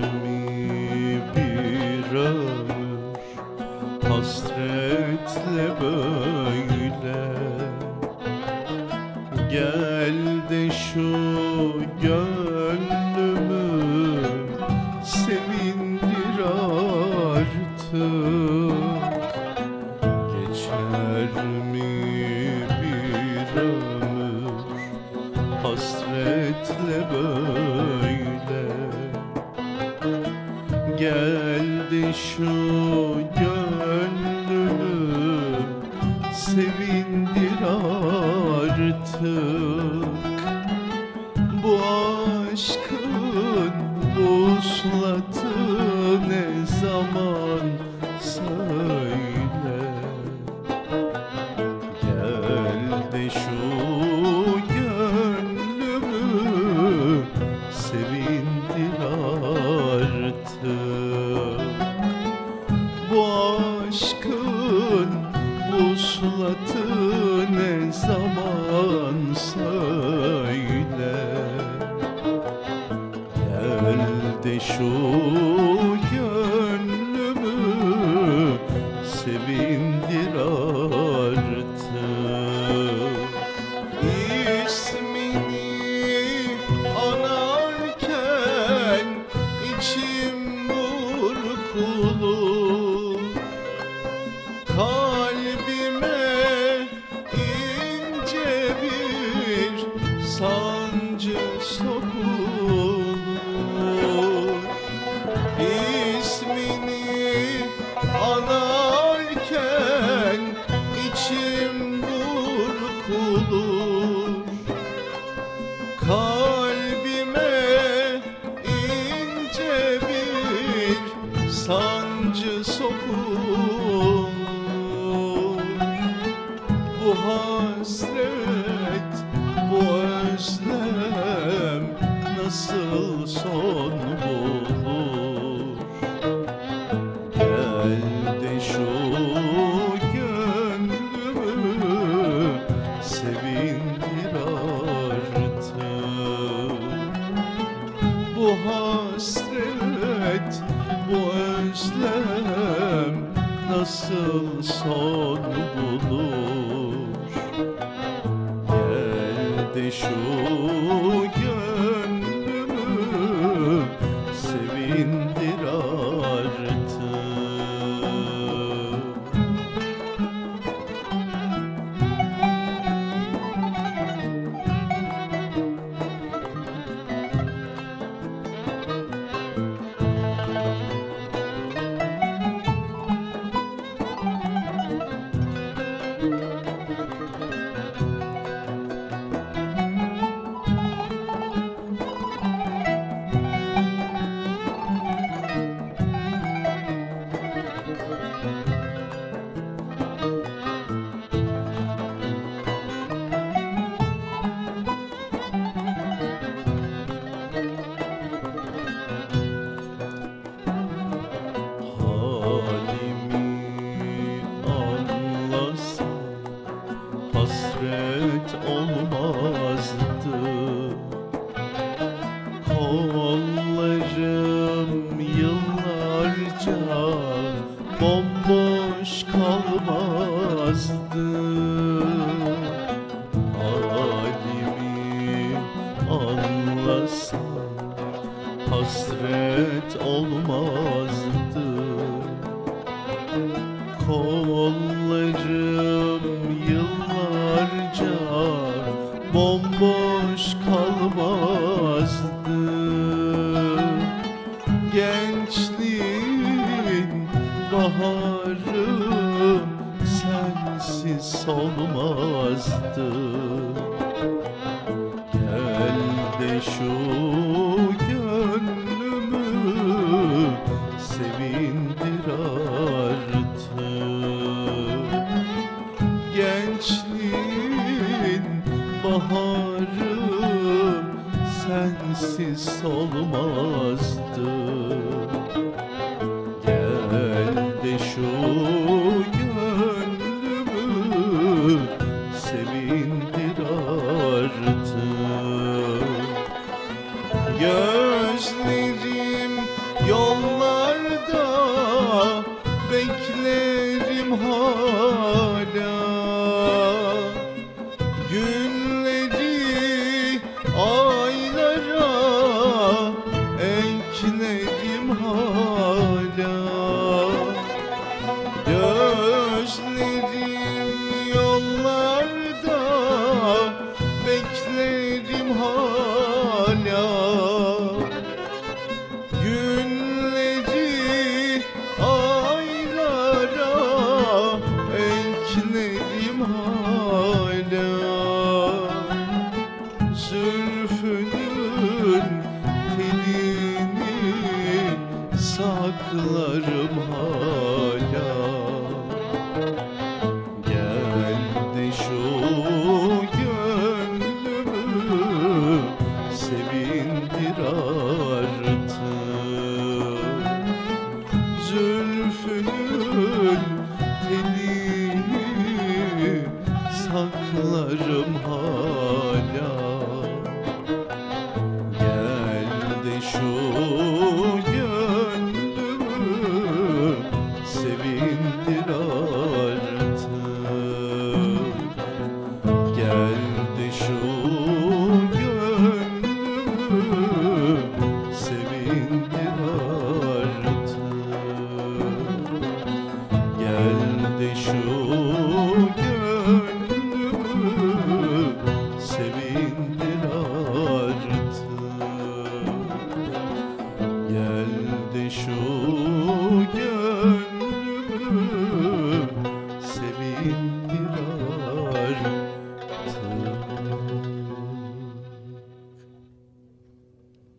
mi bir ömür hasretle böyle. Gel de şu gönlümü sevindir artık. Geçer mi bir ömür hasretle böyle şu gönlümü sevindir artık. Bu aşkın de şu gönlümü sevindir artık. İsmini anarken içim burkulur Kalbime ince bir sancı Kalbime nasıl son bulur? Gel de şu kalmazdı Halimi anlasan hasret olmazdı. Kollarım baharı sensiz solmazdı. Gel de şu gönlümü sevindir artık Gençliğin baharı sensiz solmazdı haklarım hal. you.